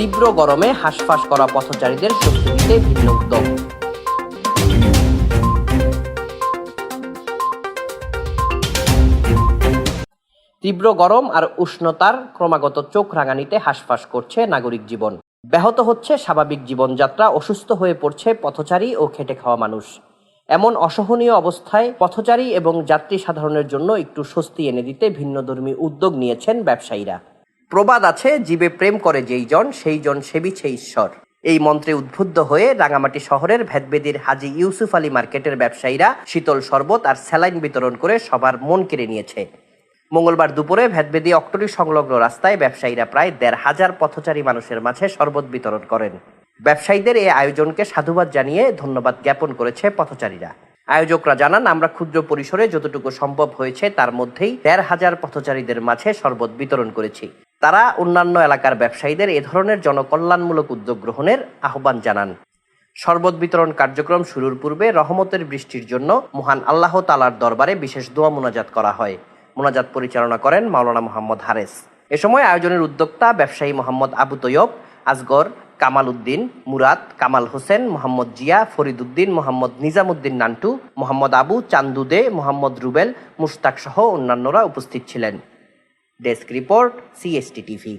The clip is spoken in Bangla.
তীব্র গরমে হাঁসফাঁস করা পথচারীদের স্বস্তি দিতে তীব্র গরম আর উষ্ণতার ক্রমাগত চোখ রাঙানিতে হাঁসফাঁস করছে নাগরিক জীবন। ব্যাহত হচ্ছে স্বাভাবিক জীবনযাত্রা, অসুস্থ হয়ে পড়ছে পথচারী ও খেটে খাওয়া মানুষ। এমন অসহনীয় অবস্থায় পথচারী এবং যাত্রী সাধারণের জন্য একটু স্বস্তি এনে দিতে ভিন্নধর্মী উদ্যোগ নিয়েছেন ব্যবসায়ীরা। প্রবাদ আছে, জীবে প্রেম করে যেই জন, সেই জন সেবিছে ঈশ্বর। এই মন্ত্রে উদ্বুদ্ধ হয়ে রাঙামাটি শহরের ভেদবেদির হাজি ইউসুফ আলী মার্কেটের ব্যবসায়ীরা শীতল শরবত আর স্যালাইন বিতরণ করে সবার মন কেড়ে নিয়েছে। মঙ্গলবার দুপুরে ভেদবেদি অক্টরি সংলগ্ন রাস্তায় ব্যবসায়ীরা প্রায় দেড় হাজার পথচারী মানুষের মাঝে শরবত বিতরণ করেন। ব্যবসায়ীদের এই আয়োজনকে সাধুবাদ জানিয়ে ধন্যবাদ জ্ঞাপন করেছে পথচারীরা। আয়োজকরা জানান, আমরা ক্ষুদ্র পরিসরে যতটুকু সম্ভব হয়েছে তার মধ্যেই দেড় হাজার পথচারীদের মাঝে শরবত বিতরণ করেছি। তারা অন্যান্য এলাকার ব্যবসায়ীদের এ ধরনের জনকল্যাণমূলক উদ্যোগ গ্রহণের আহ্বান জানান। শরবত বিতরণ কার্যক্রম শুরুর পূর্বে রহমতের বৃষ্টির জন্য মহান আল্লাহ তালার দরবারে বিশেষ দোয়া মোনাজাত করা হয়। মোনাজাত পরিচালনা করেন মাওলানা মোহাম্মদ হারেস। এ সময় আয়োজনের উদ্যোক্তা ব্যবসায়ী মোহাম্মদ আবু তৈয়ব, আজগর, কামাল উদ্দিন, মুরাদ, কামাল হোসেন, মোহাম্মদ জিয়া, ফরিদ উদ্দিন, মোহাম্মদ নিজামুদ্দিন নান্টু, মোহাম্মদ আবু, চান্দুদে, মোহাম্মদ রুবেল, মুশতাক সহ অন্যান্যরা উপস্থিত ছিলেন। Desk report C S T T V